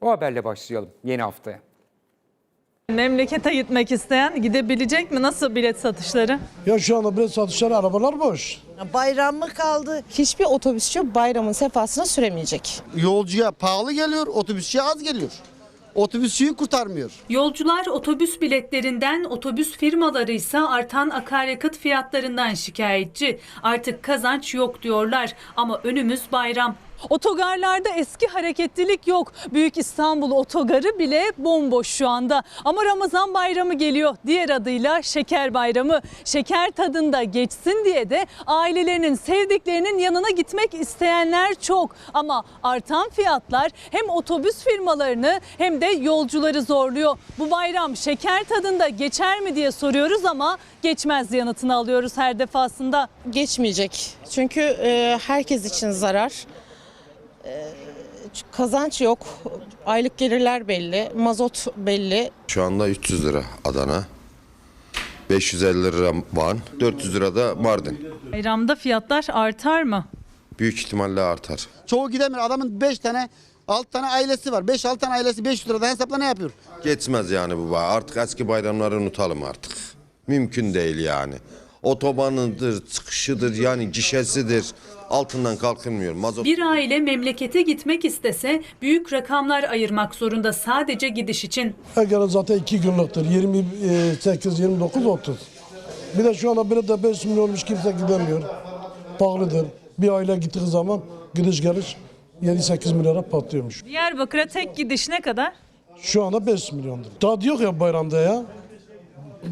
O haberle başlayalım yeni haftaya. Memlekete gitmek isteyen gidebilecek mi? Nasıl bilet satışları? Ya şu anda bilet satışları arabalar boş. Bayram mı kaldı? Hiçbir otobüsçü bayramın sefasını süremeyecek. Yolcuya pahalı geliyor, otobüsçüye az geliyor. Otobüsçüyü kurtarmıyor. Yolcular otobüs biletlerinden, otobüs firmaları ise artan akaryakıt fiyatlarından şikayetçi. Artık kazanç yok diyorlar ama önümüz bayram. Otogarlarda eski hareketlilik yok. Büyük İstanbul otogarı bile bomboş şu anda. Ama Ramazan bayramı geliyor. Diğer adıyla Şeker Bayramı. Şeker tadında geçsin diye de ailelerinin, sevdiklerinin yanına gitmek isteyenler çok. Ama artan fiyatlar hem otobüs firmalarını hem de yolcuları zorluyor. Bu bayram şeker tadında geçer mi diye soruyoruz ama geçmez yanıtını alıyoruz her defasında. Geçmeyecek. Çünkü e, herkes için zarar. Kazanç yok. Aylık gelirler belli. Mazot belli. Şu anda 300 lira Adana. 550 lira Van, 400 lira da Mardin. Bayramda fiyatlar artar mı? Büyük ihtimalle artar. Çoğu gidemiyor. Adamın 5 tane, 6 tane ailesi var. 5-6 tane ailesi 500 liradan hesapla ne yapıyor? Geçmez yani bu. bay- Artık eski bayramları unutalım artık. Mümkün değil yani. Otobanıdır, çıkışıdır yani gişesidir. Altından kalkılmıyor. Mazot Bir aile memlekete gitmek istese büyük rakamlar ayırmak zorunda sadece gidiş için. Eğer zaten iki günlüktür. 28, 29, 30. Bir de şu anda bilete 5 milyon olmuş kimse gidemiyor. Pahalıdır. Bir aile gittiği zaman gidiş geliş 7-8 milyara patlıyormuş. Diyarbakır'a tek gidiş ne kadar? Şu anda 5 milyondur. Tadı yok ya bayramda ya.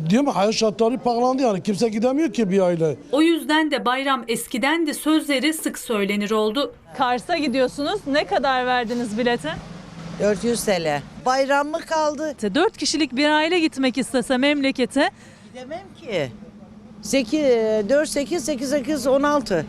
Diyor mu hayat şartları pahalandı yani. Kimse gidemiyor ki bir aile. O yüzden de bayram eskiden de sözleri sık söylenir oldu. Kars'a gidiyorsunuz. Ne kadar verdiniz bilete? 400 TL. Bayram mı kaldı? 4 kişilik bir aile gitmek istese memlekete Gidemem ki. 8, 4, 8, 8, 8, 16.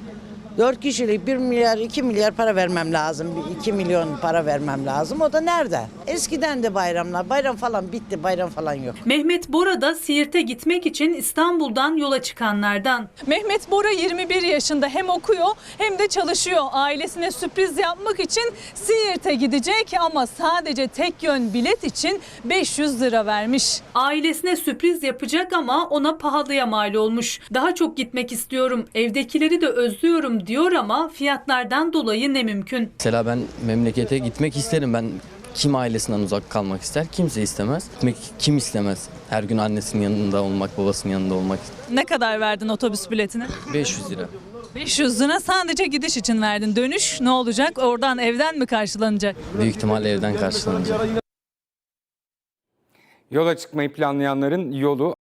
4 kişilik 1 milyar 2 milyar para vermem lazım. 2 milyon para vermem lazım. O da nerede? Eskiden de bayramlar. Bayram falan bitti. Bayram falan yok. Mehmet Bora da Siirt'e gitmek için İstanbul'dan yola çıkanlardan. Mehmet Bora 21 yaşında hem okuyor hem de çalışıyor. Ailesine sürpriz yapmak için Siirt'e gidecek ama sadece tek yön bilet için 500 lira vermiş. Ailesine sürpriz yapacak ama ona pahalıya mal olmuş. Daha çok gitmek istiyorum, evdekileri de özlüyorum diyor ama fiyatlardan dolayı ne mümkün. Mesela ben memlekete gitmek isterim. Ben kim ailesinden uzak kalmak ister? Kimse istemez. Gitmek kim istemez? Her gün annesinin yanında olmak, babasının yanında olmak. Ne kadar verdin otobüs biletine? 500 lira. 500 lira sadece gidiş için verdin. Dönüş ne olacak? Oradan evden mi karşılanacak? Büyük ihtimalle evden karşılanacak. Yola çıkmayı planlayanların yolu